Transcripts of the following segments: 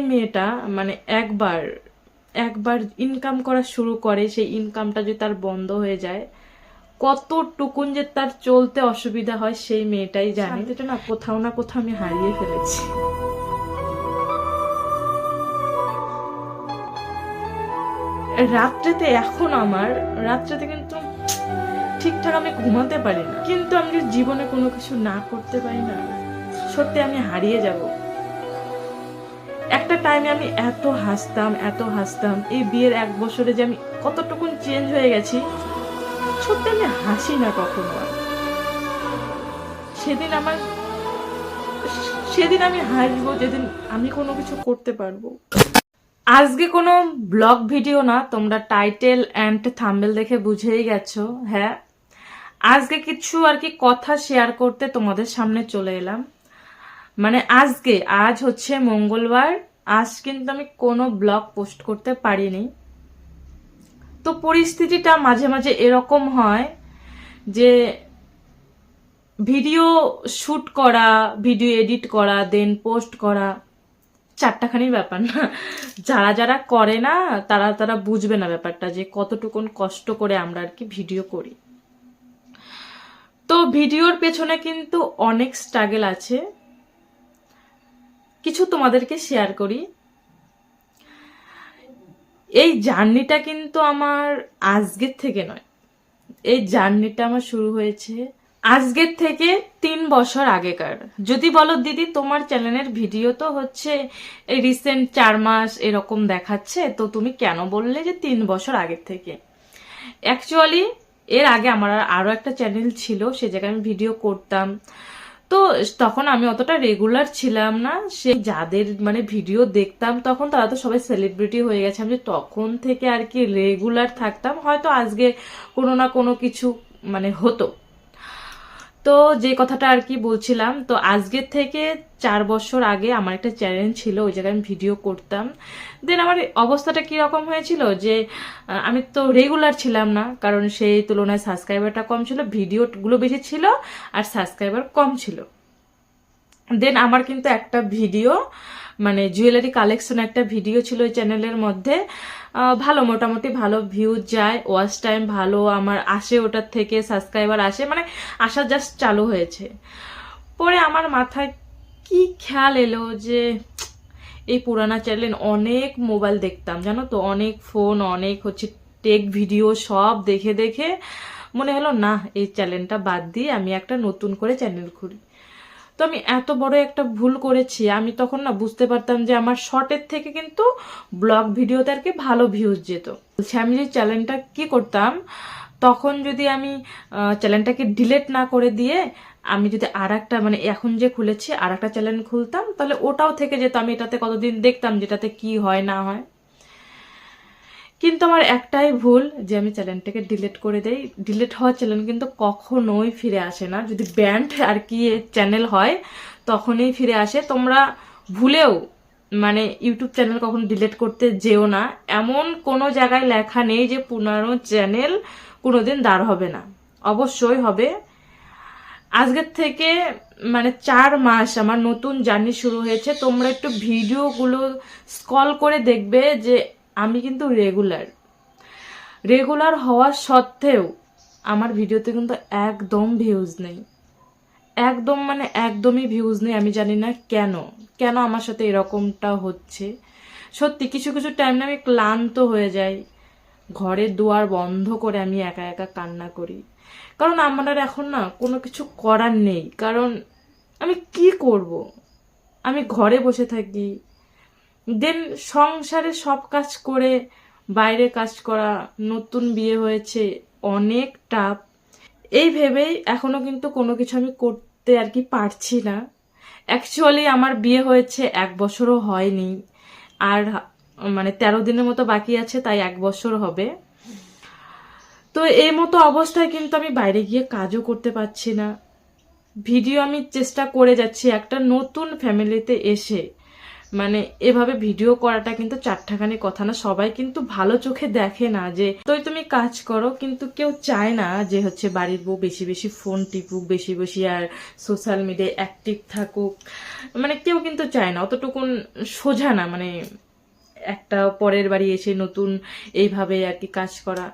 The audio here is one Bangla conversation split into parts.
মেয়েটা মানে একবার একবার ইনকাম করা শুরু করে সেই ইনকামটা যদি তার বন্ধ হয়ে যায় কতটুকুন যে তার চলতে অসুবিধা হয় সেই মেয়েটাই জানে। শান্তিটা না কোথাও না কোথাও আমি হারিয়ে ফেলেছি। রাত্রেতে এখন আমার রাত্রেতে কিন্তু ঠিকঠাক আমি ঘুমাতে পারি না। কিন্তু আমি জীবনে কোনো কিছু না করতে পারি না সত্যি আমি হারিয়ে যাব। একটা টাইমে আমি এত হাসতাম এত হাসতাম। এই বিয়ের এক বছরে যে আমি কতটুকুন চেঞ্জ হয়ে গেছি, সত্যি আমি হাসি না কখনো সেদিন আমার, সেদিন আমি হাসবো, যেদিন আমি কোনো কিছু করতে পারব। আজকে কোনো ব্লগ ভিডিও না, তোমরা টাইটেল অ্যান্ড থাম্বেল দেখে বুঝেই গেছো হ্যাঁ? আজকে কিছু আর কি কথা শেয়ার করতে তোমাদের সামনে চলে এলাম। মানে আজকে, আজ হচ্ছে মঙ্গলবার আজ কিন্তু আমি কোনো ব্লগ পোস্ট করতে পারিনি। তো পরিস্থিতিটা মাঝে মাঝে এরকম হয় যে ভিডিও শুট করা, ভিডিও এডিট করা দেন পোস্ট করা, চারটাখানি ব্যাপার না। যারা যারা করে না, তারা তারা বুঝবে না ব্যাপারটা যে কতটুকুন কষ্ট করে আমরা আর কি ভিডিও করি। তো ভিডিওর পেছনে কিন্তু অনেক স্ট্রাগল আছে। কিছু তোমাদেরকে শেয়ার করি। এই জার্নিটা কিন্তু আমার আজকের থেকে নয়। এই জার্নিটা আমার শুরু হয়েছে আজকের থেকে তিন বছর আগেকার। যদি বলো দিদি, তোমার চ্যানেলের ভিডিও তো হচ্ছে এই রিসেন্ট চার মাস এরকম দেখাচ্ছে, তো তুমি কেন বললে যে তিন বছর আগের থেকে? অ্যাকচুয়ালি এর আগে আমার আরও একটা চ্যানেল ছিল, সে জায়গায় আমি ভিডিও করতাম। তো তখন আমি অতটা রেগুলার ছিলাম না। সে যাদের মানে ভিডিও দেখতাম, তখন তারা তো সবাই সেলিব্রিটি হয়ে গেছে। আমি তখন থেকে আর কি রেগুলার থাকতাম, হয়তো আজকে কোনো না কোনো কিছু মানে হতো। তো যে কথাটা আর কি বলছিলাম, তো আজকের থেকে চার বছর আগে আমার একটা চ্যানেল ছিল, ওই জায়গায় আমি ভিডিও করতাম। দেন আমার অবস্থাটা কীরকম হয়েছিল যে আমি তো রেগুলার ছিলাম না, কারণ সেই তুলনায় সাবস্ক্রাইবারটা কম ছিল, ভিডিওগুলো বেশি ছিল আর সাবস্ক্রাইবার কম ছিল। দেন আমার কিন্তু একটা ভিডিও মানে জুয়েলারি কালেকশন একটা ভিডিও ছিল ওই চ্যানেলের মধ্যে। ভালো, মোটামুটি ভালো ভিউজ যায় ওয়াচ টাইম ভালো, আমার আসে ওটার থেকে সাবস্ক্রাইবার আসে মানে আসা জাস্ট চালু হয়েছে। পরে আমার মাথায় কি খেয়াল এলো যে, এই পুরানা চ্যানেল অনেক মোবাইল দেখতাম, জানো তো? অনেক ফোন অনেক হচ্ছে টেক ভিডিও সব দেখে দেখে মনে হলো, না, এই চ্যানেলটা বাদ দিয়ে আমি একটা নতুন করে চ্যানেল খুলি। তো আমি এত বড় একটা ভুল করেছি, আমি তখন না বুঝতে পারতাম যে আমার শর্টের থেকে কিন্তু ব্লগ ভিডিওতে আর কি ভালো ভিউজ যেত। আমি যে চ্যানেলটা কি করতাম, তখন যদি আমি চ্যানেলটাকে ডিলেট না করে দিয়ে আমি যদি আর একটা মানে এখন যে খুলেছি আর একটা চ্যানেল খুলতাম, তাহলে ওটাও থেকে যেত। আমি এটাতে কতদিন দেখতাম যেটাতে কি হয় না হয়? কিন্তু আমার একটাই ভুল যে আমি চ্যানেলটাকে ডিলিট করে দেই। ডিলিট হওয়া চ্যানেল কিন্তু কখনোই ফিরে আসে না। যদি ব্যান্ড আর কি চ্যানেল হয়, তখনই ফিরে আসে। তোমরা ভুলেও মানে ইউটিউব চ্যানেল কখনো ডিলিট করতে যেও না। এমন কোনো জায়গায় লেখা নেই যে পুনরানো চ্যানেল কোনোদিন দাঁড় হবে না। অবশ্যই হবে। আজকের থেকে মানে চার মাস আমার নতুন জার্নি শুরু হয়েছে। তোমরা একটু ভিডিওগুলো স্কল করে দেখবে যে আমি কিন্তু রেগুলার রেগুলার হওয়া সত্ত্বেও আমার ভিডিওতে কিন্তু একদম ভিউজ নেই। একদম মানে একদমই ভিউজ নেই, আমি জানি না কেন। কেন আমার সাথে এরকমটা হচ্ছে? সত্যি, কিছু কিছু টাইম না আমি ক্লান্ত হয়ে যাই। ঘরের দুয়ার বন্ধ করে আমি একা একা কান্না করি। কারণ আমার আর এখন না কোনো কিছু করার নেই। কারণ আমি কি করব? আমি ঘরে বসে থাকি দেন সংসারে সব কাজ করে বাইরে কাজ করা, নতুন বিয়ে হয়েছে, অনেক টাপ এই ভেবেই এখনও কিন্তু কোনো কিছু আমি করতে আর কি পারছি না। অ্যাকচুয়ালি আমার বিয়ে হয়েছে এক বছরও হয়নি। আর মানে তেরো দিনের মতো বাকি আছে, তাই এক বছর হবে। তো এই মতো অবস্থায় কিন্তু আমি বাইরে গিয়ে কাজও করতে পারছি না। ভিডিও আমি চেষ্টা করে যাচ্ছি একটা নতুন ফ্যামিলিতে এসে। মানে এভাবে ভিডিও করাটা কিন্তু চারটাখানি কথা না। সবাই কিন্তু ভালো চোখে দেখে না যে, তুই তুমি কাজ করো। কিন্তু কেউ চায় না যে হচ্ছে বাড়ির বউ বেশি বেশি ফোন টিপুক, বেশি বেশি আর সোশ্যাল মিডিয়ায় অ্যাক্টিভ থাকুক। মানে কেউ কিন্তু চায় না, অতটুকুন সোজা না। মানে একটা পরের বাড়ি এসে নতুন এইভাবে আর কি কাজ করা।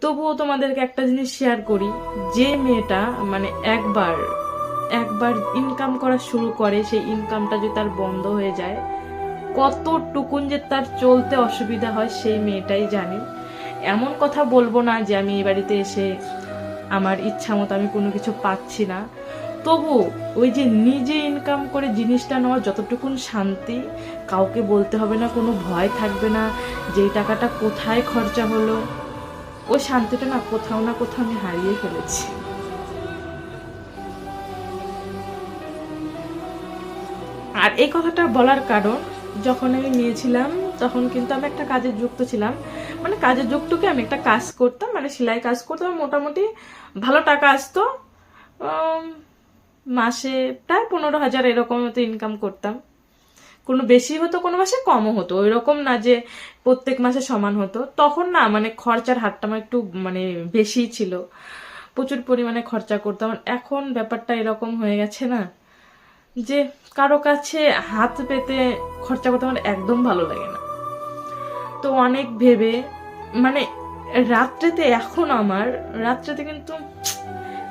তবুও তোমাদেরকে একটা জিনিস শেয়ার করি, যে মেয়েটা মানে একবার একবার ইনকাম করা শুরু করে, সেই ইনকামটা যদি তার বন্ধ হয়ে যায়, কতটুকুন যে তার চলতে অসুবিধা হয় সেই মেয়েটাই জানে। এমন কথা বলব না যে আমি এই বাড়িতে এসে আমার ইচ্ছা মতো আমি কোনো কিছু পাচ্ছি না। তবু ওই যে নিজে ইনকাম করে জিনিসটা নেওয়া যতটুকুন শান্তি, কাউকে বলতে হবে না, কোনো ভয় থাকবে না যেই টাকাটা কোথায় খরচা হলো। ওই শান্তিটা না কোথাও না কোথাও আমি হারিয়ে ফেলেছি। আর এই কথাটা বলার কারণ যখন আমি নিয়েছিলাম, তখন কিন্তু আমি একটা কাজে যুক্ত ছিলাম। মানে কাজে যুক্ত কি আমি একটা কাজ করতাম মানে সেলাই কাজ করতাম মোটামুটি ভালো টাকা আসতো। মাসে প্রায় পনেরো হাজার এরকম মতো ইনকাম করতাম। কোনো বেশি হতো, কোনো মাসে কমও হতো। ওই রকম না যে প্রত্যেক মাসে সমান হতো। তখন না মানে খরচার হারটা আমার একটু মানে বেশি ছিল। প্রচুর পরিমাণে খরচা করতাম। এখন ব্যাপারটা এরকম হয়ে গেছে না যে কারও কাছে হাত পেতে খরচা করতে আমার একদম ভালো লাগে না। তো অনেক ভেবে মানে রাত্রেতে এখন আমার, রাত্রেতে কিন্তু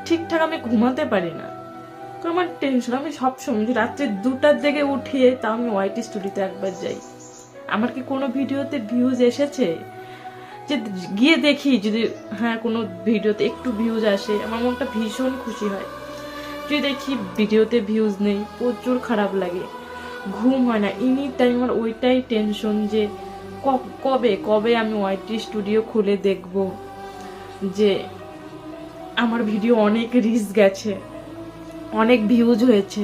ঠিকঠাক আমি ঘুমাতে পারি না। তো আমার টেনশন আমি সবসময় যে রাত্রে দুটার দিকে উঠিয়ে তাও আমি ওয়াইটি স্টুডিওতে একবার যাই। আমার কি কোনো ভিডিওতে ভিউজ এসেছে? যে গিয়ে দেখি যদি হ্যাঁ কোনো ভিডিওতে একটু ভিউজ আসে, আমার মনটা ভীষণ খুশি হয়। যদি দেখি ভিডিওতে ভিউজ নেই, প্রচুর খারাপ লাগে। ঘুম হয় না। এনি টাইম আমার ওইটাই টেনশন যে কবে কবে আমি ওয়াইটি স্টুডিও খুলে দেখব যে আমার ভিডিও অনেক রিচ গেছে, অনেক ভিউজ হয়েছে।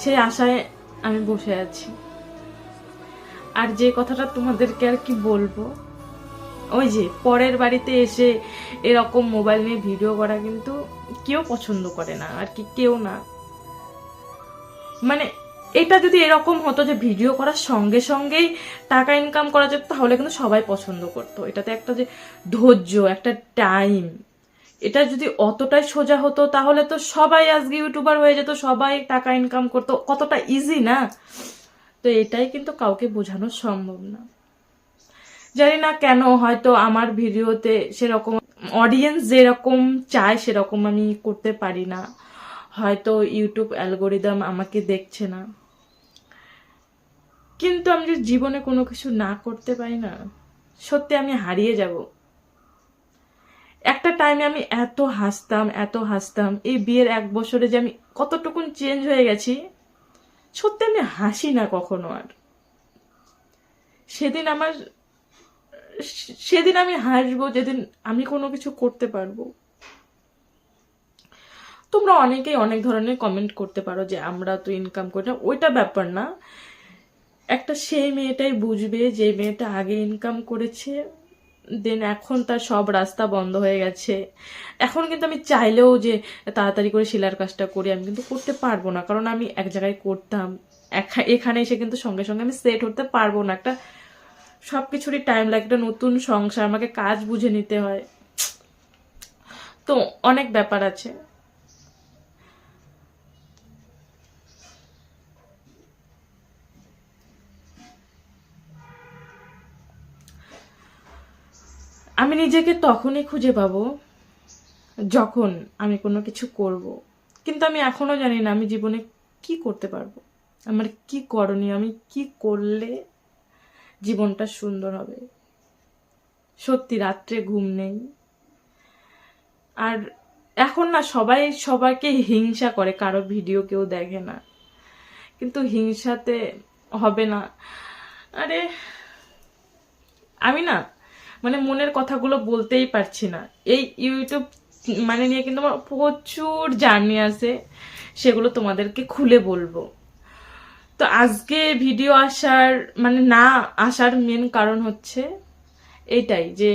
সেই আশায় আমি বসে আছি। আর যে কথাটা তোমাদেরকে আর কি বলব ওই যে পরের বাড়িতে এসে এরকম মোবাইল নিয়ে ভিডিও করা কিন্তু কেউ পছন্দ করে না, আর কি কেউ না। মানে এটা যদি এরকম হতো যে ভিডিও করার সঙ্গে সঙ্গেই টাকা ইনকাম করা যেত, তাহলে কিন্তু সবাই পছন্দ করতো। এটাতে একটা যে ধৈর্য, একটা টাইম এটা যদি অতটাই সোজা হতো, তাহলে তো সবাই আজকে ইউটিউবার হয়ে যেত, সবাই টাকা ইনকাম করতো। কতটা ইজি না? তো এটাই কিন্তু কাউকে বোঝানো সম্ভব না। জানি না কেন, হয়তো আমার ভিডিওতে সেরকম অডিয়েন্স যেরকম চায় সেরকম আমি করতে পারি না। হয়তো ইউটিউব অ্যালগোরিদম আমাকে দেখছে না। কিন্তু আমি যদি জীবনে কোনো কিছু না করতে পারি না, সত্যি আমি হারিয়ে যাব। একটা টাইমে আমি এত হাসতাম এত হাসতাম, এই বিয়ের এক বছরে যে আমি কতটুকুন চেঞ্জ হয়ে গেছি, সত্যি আমি হাসি না কখনো আর। সেদিন আমার সেদিন আমি হাসবো, যেদিন আমি কোনো কিছু করতে পারব। তোমরা অনেকেই অনেক ধরনের কমেন্ট করতে পারো যে আমরা তো ইনকাম করি না। ওইটা ব্যাপার না। একটা সেই মেয়েটাই বুঝবে যে মেয়েটা আগে ইনকাম করেছে দেন এখন তার সব রাস্তা বন্ধ হয়ে গেছে। এখন কিন্তু আমি চাইলেও যে তাড়াতাড়ি করে সেলার কাজটা করি, আমি কিন্তু করতে পারব না। কারণ আমি এক জায়গায় করতাম, এখা- এখানে এসে কিন্তু সঙ্গে সঙ্গে আমি সেট হতে পারব না। একটা সব কিছুরই টাইম লাগে, একটা নতুন সংসার, আমাকে কাজ বুঝে নিতে হয়। তো অনেক ব্যাপার আছে। আমি নিজেকে তখনই খুঁজে পাবো যখন আমি কোনো কিছু করব। কিন্তু আমি এখনও জানি না আমি জীবনে কি করতে পারব। আমার কি করণীয়, আমি কি করলে জীবনটা সুন্দর হবে। সত্যি রাত্রে ঘুম নেই। আর এখন না সবাই, সবাইকে হিংসা করে, কারও ভিডিও কেউ দেখে না। কিন্তু হিংসাতে হবে না। আরে, আমি না মানে মনের কথাগুলো বলতেই পারছি না। এই ইউটিউব মানে নিয়ে কিন্তু আমার প্রচুর জার্নি আছে, সেগুলো তোমাদেরকে খুলে বলব। তো আজকে ভিডিও আসার মানে না আসার মেন কারণ হচ্ছে এটাই যে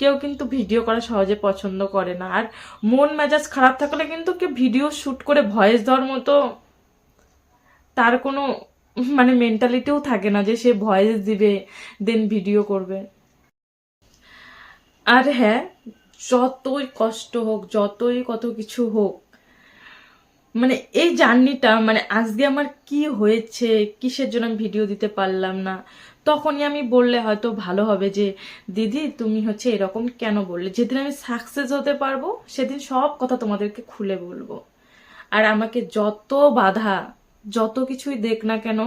কেউ কিন্তু ভিডিও করা সহজে পছন্দ করে না। আর মন মেজাজ খারাপ থাকলে কিন্তু কেউ ভিডিও শ্যুট করে ভয়েস দেওয়ার মতো তার কোনো মানে মেন্টালিটিও থাকে না যে সে ভয়েস দিবে দেন ভিডিও করবে। আর হ্যাঁ যতই কষ্ট হোক, যতই কত কিছু হোক মানে এই জার্নিটা মানে আজকে আমার কি হয়েছে, কিসের জন্য আমি ভিডিও দিতে পারলাম না, তখনই আমি বললে হয়তো ভালো হবে যে, দিদি, তুমি হচ্ছে এরকম কেন বললে? যেদিন আমি সাকসেস হতে পারব, সেদিন সব কথা তোমাদেরকে খুলে বলব। আর আমাকে যত বাধা, যত কিছুই দেখ না কেন,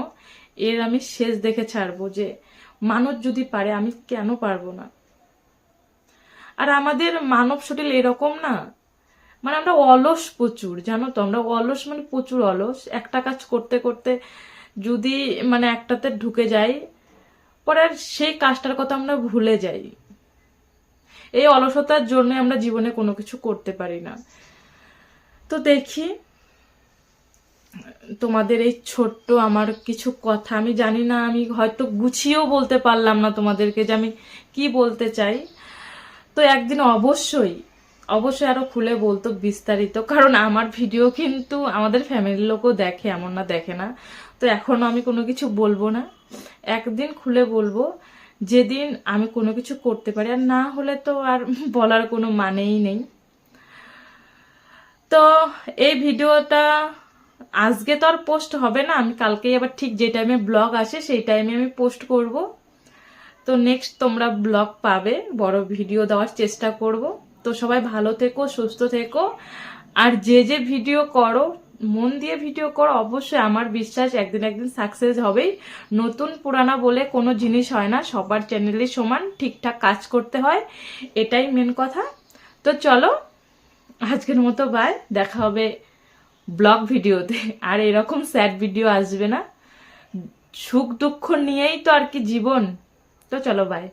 এর আমি শেষ দেখে ছাড়বো যে, মানুষ যদি পারে, আমি কেন পারব না? আর আমাদের মানব শরীর এরকম না মানে আমরা অলস প্রচুর, জানো তো? আমরা অলস মানে প্রচুর অলস। একটা কাজ করতে করতে যদি মানে একটাতে ঢুকে যাই, পরে আর সেই কাজটার কথা আমরা ভুলে যাই। এই অলসতার জন্য আমরা জীবনে কোনো কিছু করতে পারি না। তো দেখি, তোমাদের এই ছোট্ট আমার কিছু কথা, আমি জানি না, আমি হয়তো গুছিয়েও বলতে পারলাম না তোমাদেরকে যে আমি কি বলতে চাই। তো একদিন অবশ্যই অবশ্যই আরও খুলে বলতো বিস্তারিত, কারণ আমার ভিডিও কিন্তু আমাদের ফ্যামিলির লোকও দেখে, এমন না দেখে না। তো এখনও আমি কোনো কিছু বলব না। একদিন খুলে বলব, যেদিন আমি কোনো কিছু করতে পারি, আর না হলে তো আর বলার কোনো মানেই নেই। তো এই ভিডিওটা আজকে তো আর পোস্ট হবে না, আমি কালকেই আবার ঠিক যে টাইমে ব্লগ আসে, সেই টাইমে আমি পোস্ট করব। তো নেক্সট তোমরা ব্লগ পাবে, বড় ভিডিও দেওয়ার চেষ্টা করব। তো সবাই ভালো থেকো, সুস্থ থেকো। আর যে যে ভিডিও করো, মন দিয়ে ভিডিও করো, অবশ্যই আমার বিশ্বাস একদিন একদিন সাকসেস হবেই। নতুন, পুরানা বলে কোনো জিনিস হয় না, সবার চ্যানেলে সমান, ঠিকঠাক কাজ করতে হয়, এটাই মেন কথা। তো চলো, আজকের মতো বাই দেখা হবে ব্লগ ভিডিওতে। আর এরকম স্যাড ভিডিও আসবে না। সুখ দুঃখ নিয়েই তো আর কি জীবন। তো চলো বাই